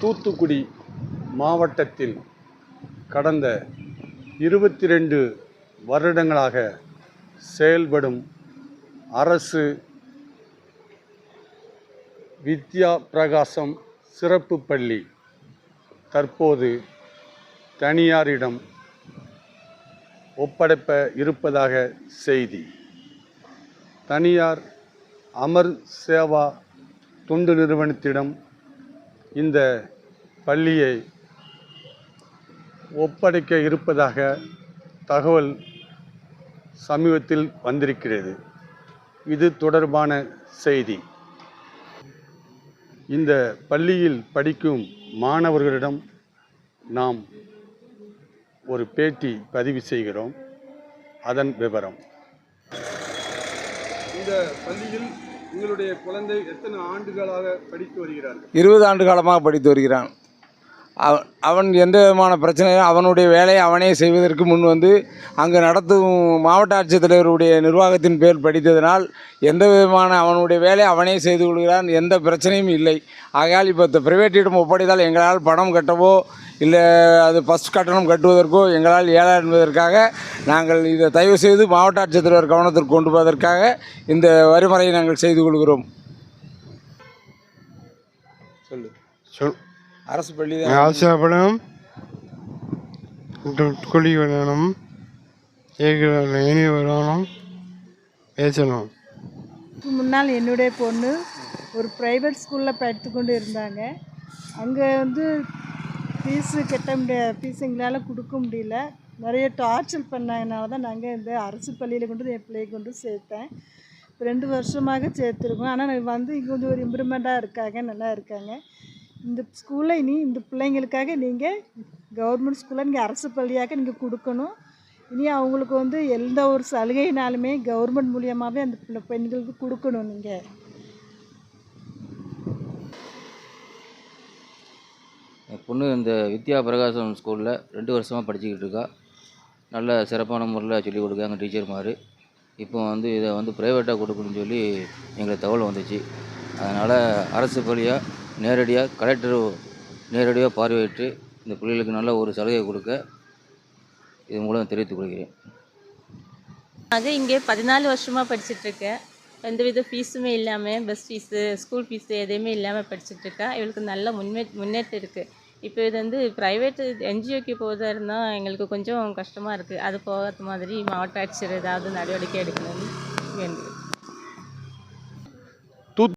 தூத்துக்குடி மாவட்டத்தில் கடந்த இருபத்தி ரெண்டு வருடங்களாக செயல்படும் அரசு வித்யா பிரகாசம் சிறப்பு பள்ளி தற்போது தனியாரிடம் ஒப்படைப்ப இருப்பதாக செய்தி. தனியார் அமர் சேவா தொண்டு நிறுவனத்திடம் இந்த பள்ளியை ஒப்படைக்க இருப்பதாக தகவல் சமீபத்தில் வந்திருக்கிறது. இது தொடர்பான செய்தி. இந்த பள்ளியில் படிக்கும் மாணவர்களிடம் நாம் ஒரு பேட்டி பதிவு செய்கிறோம். அதன் விவரம். இந்த பள்ளியில் உங்களுடைய குழந்தை எத்தனை ஆண்டுகளாக படித்து வருகிறார்கள்? இருபது ஆண்டு காலமாக படித்து வருகிறான். அவன் அவன் எந்த விதமான பிரச்சனையும் அவனுடைய வேலையை அவனே செய்வதற்கு முன் வந்து அங்கு நடத்தும் மாவட்ட ஆட்சித்தலைவருடைய நிர்வாகத்தின் பேர் படித்ததனால் எந்த விதமான அவனுடைய வேலையை அவனே செய்து கொள்கிறான் எந்த பிரச்சனையும் இல்லை. ஆகையால் இப்போ பிரைவேட்டிடம் ஒப்படைத்தால் எங்களால் பணம் கட்டவோ இல்லை அது ஃபஸ்ட் கட்டணம் கட்டுவதற்கோ எங்களால் இயலா என்பதற்காக நாங்கள் இதை தயவு செய்து மாவட்ட ஆட்சித்தலைவர் கவனத்திற்கு கொண்டு போவதற்காக இந்த வரிமுறையை நாங்கள் செய்து கொள்கிறோம். சொல்லு. சொல் அரசு பள்ளி ஆசைப்படம் குழி வரணும் ஏனி வரணும் பேசணும் முன்னால் என்னுடைய பொண்ணு ஒரு ப்ரைவேட் ஸ்கூலில் படித்து கொண்டு இருந்தாங்க. அங்கே வந்து ஃபீஸு கட்ட முடிய ஃபீஸ் எங்களால் கொடுக்க முடியல. நிறைய டார்ச்சர் பண்ணதுனால தான் நாங்கள் இந்த அரசு பள்ளியில் கொண்டு என் பிள்ளையை கொண்டு சேர்த்தேன். ரெண்டு வருஷமாக சேர்த்துருக்கோம். ஆனால் வந்து இங்கே கொஞ்சம் ஒரு இம்ப்ரூவ்மெண்ட்டாக இருக்காங்க நல்லா இருக்காங்க. இந்த ஸ்கூலில் இனி இந்த பிள்ளைங்களுக்காக நீங்கள் கவர்மெண்ட் ஸ்கூலில் நீங்கள் அரசு பள்ளியாக நீங்கள் கொடுக்கணும். இனி அவங்களுக்கு வந்து எந்த ஒரு சலுகைனாலுமே கவர்மெண்ட் மூலியமாகவே அந்த பிள்ளை பெண்களுக்கு கொடுக்கணும் நீங்கள் என் பொண்ணு இந்த வித்யா பிரகாசம் ஸ்கூலில் ரெண்டு வருஷமாக படிச்சுக்கிட்டு இருக்கா. நல்ல சிறப்பான முறையில் சொல்லிக் கொடுக்காங்க டீச்சர் மாதிரி இப்போ வந்து இதை வந்து ப்ரைவேட்டாக கொடுக்கணும்னு சொல்லி எங்களுக்கு தகவல் வந்துச்சு. அதனால் அரசு பள்ளியாக நேரடியாக கலெக்டர் நேரடியாக பார்வையிட்டு இந்த பிள்ளைகளுக்கு நல்ல ஒரு சலுகை கொடுக்க இது மூலம் தெரிவித்துக் கொள்கிறேன். அது இங்கே பதினாலு வருஷமாக படிச்சிட்ருக்கேன் எந்தவித ஃபீஸுமே இல்லாமல் பஸ் ஃபீஸு ஸ்கூல் ஃபீஸு எதையுமே இல்லாமல் படிச்சிட்ருக்கா. இவளுக்கு நல்ல முன்னே முன்னேற்றம் இருக்குது இப்போ இது வந்து ப்ரைவேட்டு என்ஜிஓக்கு போகிறதா இருந்தால் எங்களுக்கு கொஞ்சம் கஷ்டமாக இருக்குது அது போகாத மாதிரி மாவட்ட ஆட்சியர் ஏதாவது நடவடிக்கை எடுக்கணும்னு வேண்டுகிறேன்